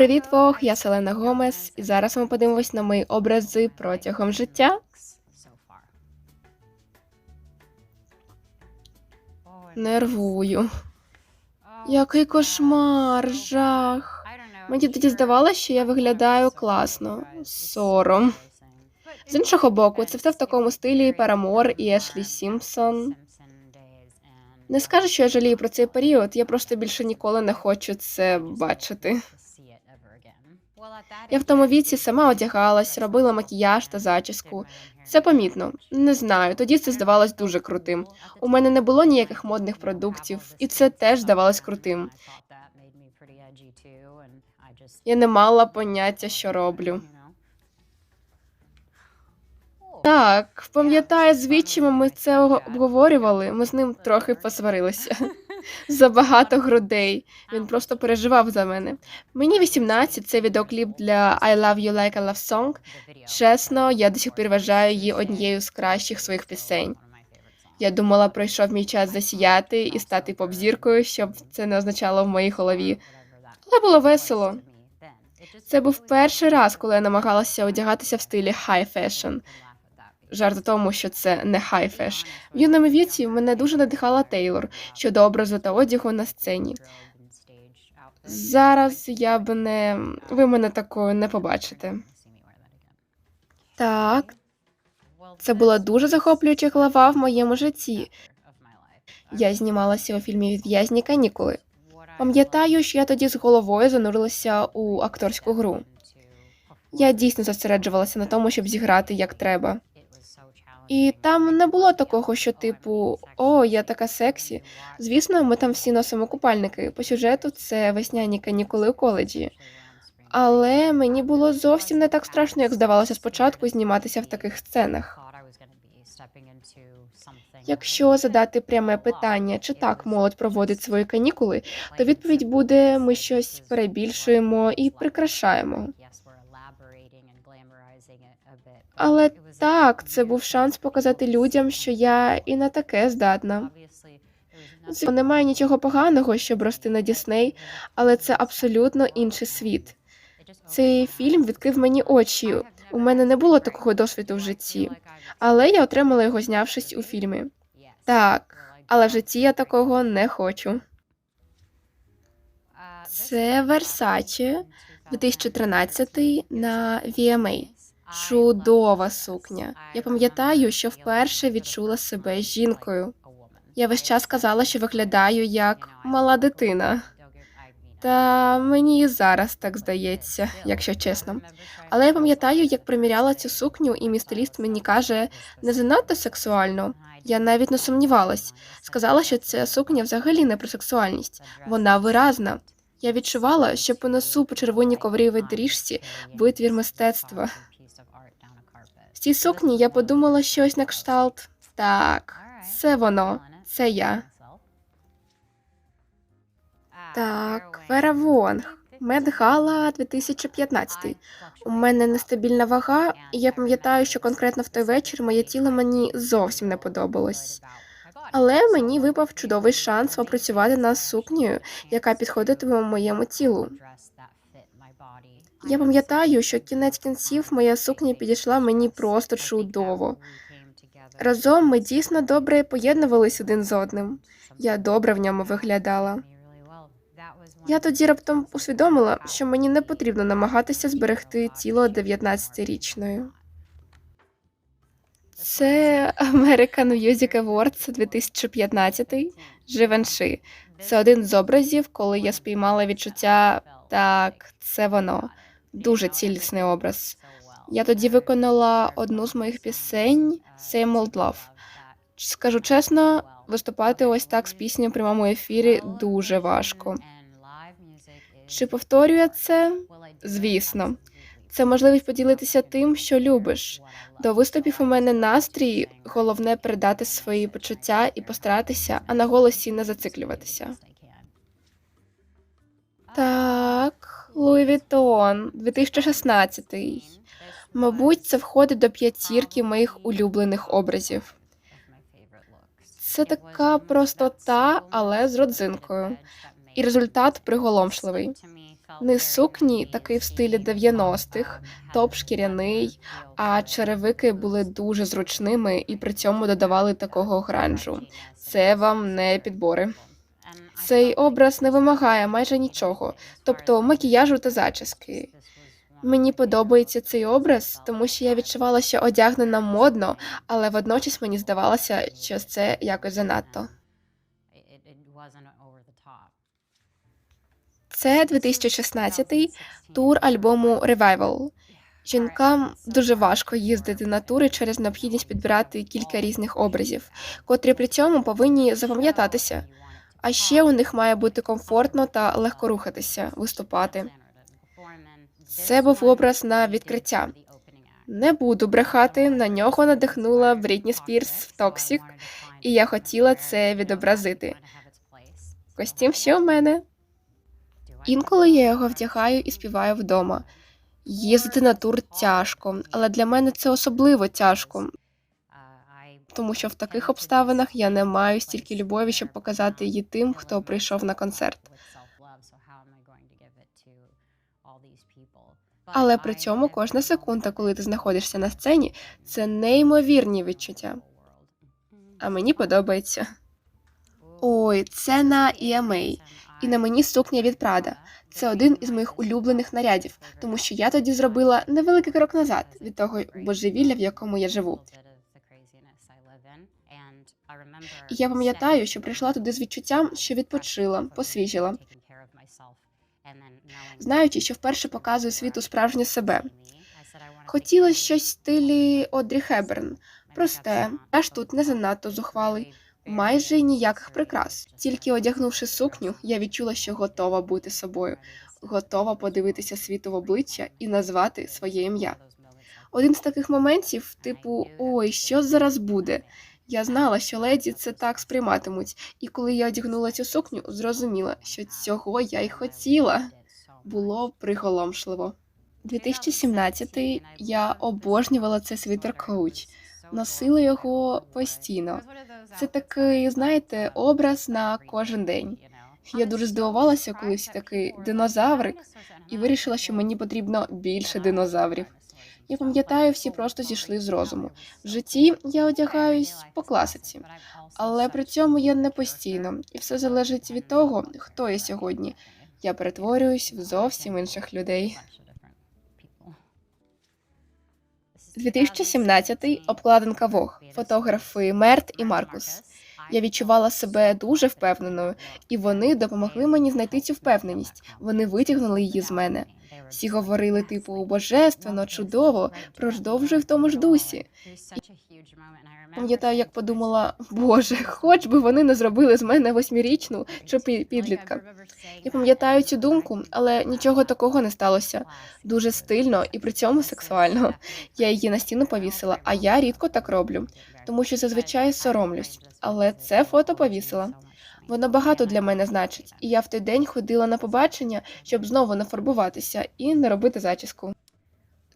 Привіт, Вог! Я Селена Гомес, і зараз ми подивимось на мої образи протягом життя. Нервую. Який кошмар, жах. Мені тоді здавалося, що я виглядаю класно. Сором. З іншого боку, це все в такому стилі Парамор і Ешлі Сімпсон. Не скажу, що я жалію про цей період, я просто більше ніколи не хочу це бачити. Я в тому віці сама одягалась, робила макіяж та зачіску. Це помітно. Не знаю. Тоді це здавалось дуже крутим. У мене не було ніяких модних продуктів, і це теж здавалось крутим. Я не мала поняття, що роблю. Так, пам'ятаю, з Вічимом ми це обговорювали. Ми з ним трохи посварилися. Забагато грудей. Він просто переживав за мене. Мені 18, це відеокліп для I Love You Like a Love Song. Чесно, я до сих пір вважаю її однією з кращих своїх пісень. Я думала, пройшов мій час засіяти і стати поп-зіркою, щоб це не означало в моїй голові. Але було весело. Це був перший раз, коли я намагалася одягатися в стилі high fashion. Жарт у тому, що це не хай-феш. В юному віці мене дуже надихала Тейлор щодо образу та одягу на сцені. Зараз я б не ви мене такою не побачите. Так, це була дуже захоплююча глава в моєму житті. Я знімалася у фільмі Відв'язні канікули. Пам'ятаю, що я тоді з головою занурилася у акторську гру. Я дійсно зосереджувалася на тому, щоб зіграти як треба. І там не було такого, що типу О, я така сексі. Звісно, ми там всі носимо купальники. По сюжету це весняні канікули у коледжі. Але мені було зовсім не так страшно, як здавалося спочатку зніматися в таких сценах. Якщо задати пряме питання, чи так молодь проводить свої канікули, то відповідь буде: ми щось перебільшуємо і прикрашаємо. Але так, це був шанс показати людям, що я і на таке здатна. Звісно, Немає нічого поганого, щоб рости на Дісней, але це абсолютно інший світ. Цей фільм відкрив мені очі. У мене не було такого досвіду в житті, але я отримала його, знявшись у фільмі. Так, але в житті я такого не хочу. Це Versace 2013 на VMA. Чудова сукня. Я пам'ятаю, що вперше відчула себе жінкою. Я весь час казала, що виглядаю як мала дитина. Та мені і зараз так здається, якщо чесно. Але я пам'ятаю, як приміряла цю сукню, і мій стиліст мені каже не занадто сексуально. Я навіть не сумнівалась. Сказала, що ця сукня взагалі не про сексуальність, вона виразна. Я відчувала, що понесу по червоній коврівій доріжці витвір мистецтва. Цій сукні я подумала щось на кшталт. Так, це воно, це я. Так, Вера Вонг. Медгала 2015. У мене нестабільна вага, і я пам'ятаю, що конкретно в той вечір моє тіло мені зовсім не подобалось. Але мені випав чудовий шанс попрацювати над сукнею, яка підходитиме моєму тілу. Я пам'ятаю, що кінець кінців моя сукня підійшла мені просто чудово. Разом ми дійсно добре поєднувались один з одним. Я добре в ньому виглядала. Я тоді раптом усвідомила, що мені не потрібно намагатися зберегти тіло 19-річною. Це American Music Awards 2015 Живенши. Це один з образів, коли я спіймала відчуття так, це воно. Дуже цілісний образ. Я тоді виконала одну з моїх пісень Same Old Love. Скажу чесно, виступати ось так з піснею в прямому ефірі дуже важко. Чи повторює це? Звісно, це можливість поділитися тим, що любиш. До виступів у мене настрій, головне передати свої почуття і постаратися, а на голосі не зациклюватися. Так, Луї Вітон, 2016. Мабуть, це входить до п'ятірки моїх улюблених образів. Це така простота, але з родзинкою. І результат приголомшливий. Низ сукні такий в стилі 90-х, топ шкіряний, а черевики були дуже зручними і при цьому додавали такого гранжу. Це вам не підбори. Цей образ не вимагає майже нічого, тобто макіяжу та зачіски. Мені подобається цей образ, тому що я відчувала, що одягнена модно, але водночас мені здавалося, що це якось занадто. Це 2016 тур альбому Revival. Жінкам дуже важко їздити на тури через необхідність підбирати кілька різних образів, котрі при цьому повинні запам'ятатися. А ще у них має бути комфортно та легко рухатися, виступати. Це був образ на відкриття. Не буду брехати, на нього надихнула Брітні Спірс в Toxic, і я хотіла це відобразити. Костюм ще у мене. Інколи я його вдягаю і співаю вдома. Їздити на тур тяжко, але для мене це особливо тяжко, тому що в таких обставинах я не маю стільки любові, щоб показати її тим, хто прийшов на концерт. Але при цьому кожна секунда, коли ти знаходишся на сцені, це неймовірні відчуття. А мені подобається. Ой, це на EMA. І на мені сукня від Прада. Це один із моїх улюблених нарядів, тому що я тоді зробила невеликий крок назад від того божевілля, в якому я живу. І я пам'ятаю, що прийшла туди з відчуттям, що відпочила, посвіжила, знаючи, що вперше показую світу справжнє себе. Хотіла щось в стилі Одрі Хеберн. Просте, аж тут не занадто зухвалий, майже ніяких прикрас. Тільки одягнувши сукню, я відчула, що готова бути собою, готова подивитися світу в обличчя і назвати своє ім'я. Один з таких моментів, типу, ой, що зараз буде. Я знала, що леді це так сприйматимуть, і коли я одягнула цю сукню, зрозуміла, що цього я й хотіла. Було приголомшливо. 2017 я обожнювала цей світер коуч, носила його постійно. Це такий, знаєте, образ на кожен день. Я дуже здивувалася, коли всі такий динозаврик, і вирішила, що мені потрібно більше динозаврів. Я пам'ятаю, всі просто зійшли з розуму. В житті я одягаюсь по класиці, але при цьому я не постійно, і все залежить від того, хто я сьогодні. Я перетворююсь в зовсім інших людей. 2017 обкладинка Вог, фотографи Мерт і Маркус. Я відчувала себе дуже впевненою, і вони допомогли мені знайти цю впевненість. Вони витягнули її з мене. Всі говорили, типу, божественно, чудово, продовжуй в тому ж дусі. Пам'ятаю, як подумала, боже, хоч би вони не зробили з мене восьмирічну чи пі- підлітка. Я пам'ятаю цю думку, але нічого такого не сталося. Дуже стильно і при цьому сексуально. Я її на стіну повісила, а я рідко так роблю, тому що зазвичай соромлюсь. Але це фото повісила. Воно багато для мене значить, і я в той день ходила на побачення, щоб знову нафарбуватися і не робити зачіску.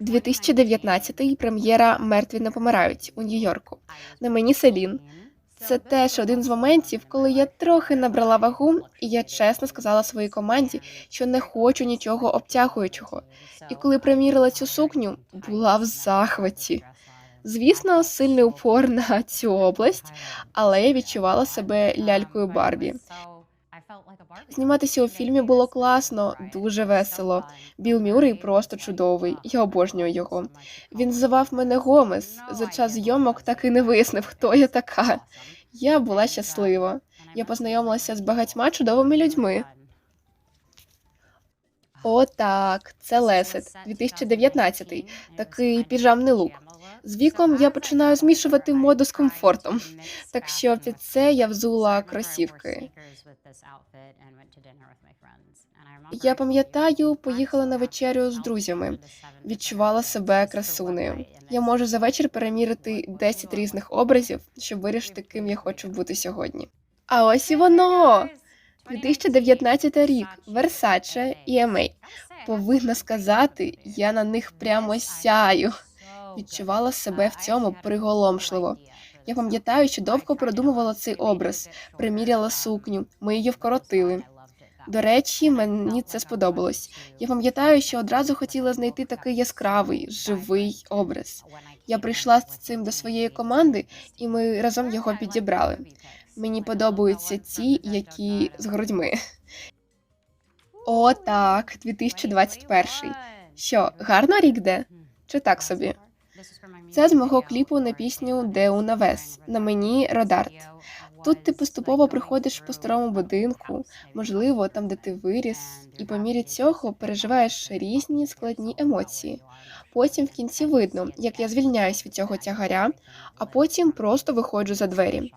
2019 прем'єра Мертві не помирають у Нью-Йорку. На мені Селін. Це теж один з моментів, коли я трохи набрала вагу, і я чесно сказала своїй команді, що не хочу нічого обтягуючого. І коли примірила цю сукню, була в захваті. Звісно, сильний упор на цю область, але я відчувала себе лялькою Барбі. Зніматися у фільмі було класно, дуже весело. Біл Мюррей просто чудовий. Я обожнюю його. Він звав мене Гомес. За час зйомок так і не вияснив, хто я така. Я була щаслива. Я познайомилася з багатьма чудовими людьми. О, так, це Лесет, 2019 такий піжамний лук. З віком я починаю змішувати моду з комфортом. Так що під це я взула кросівки. Я пам'ятаю, поїхала на вечерю з друзями, відчувала себе красунею. Я можу за вечір перемірити 10 різних образів, щоб вирішити, ким я хочу бути сьогодні. А ось і воно! 2019 рік, Versace і EMA. Повинна сказати, я на них прямо сяю. Відчувала себе в цьому приголомшливо. Я пам'ятаю, що довго продумувала цей образ, приміряла сукню, ми її вкоротили. До речі, мені це сподобалось. Я пам'ятаю, що одразу хотіла знайти такий яскравий, живий образ. Я прийшла з цим до своєї команди, і ми разом його підібрали. Мені подобаються ті, які з грудьми. О, так, 2021. Що, гарно рік де? Чи так собі? Це з мого кліпу на пісню Деу Навес. На мені Родарт. Тут ти поступово приходиш по старому будинку, можливо, там, де ти виріс, і по мірі цього переживаєш різні складні емоції. Потім в кінці видно, як я звільняюсь від цього тягаря, а потім просто виходжу за двері.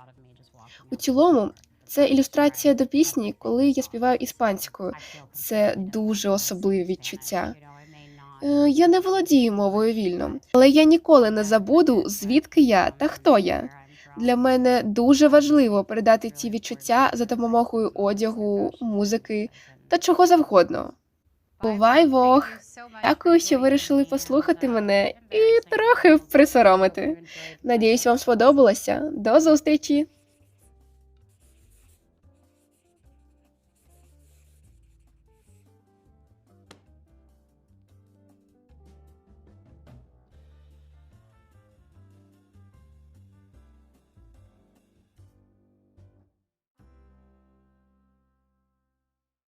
У цілому, це ілюстрація до пісні, коли я співаю іспанською. Це дуже особливі відчуття. Е, Я не володію мовою вільно, але я ніколи не забуду, звідки я та хто я. Для мене дуже важливо передати ці відчуття за допомогою одягу, музики та чого завгодно. Бувай Вог! Дякую, що вирішили послухати мене і трохи присоромити. Надіюсь, вам сподобалося. До зустрічі!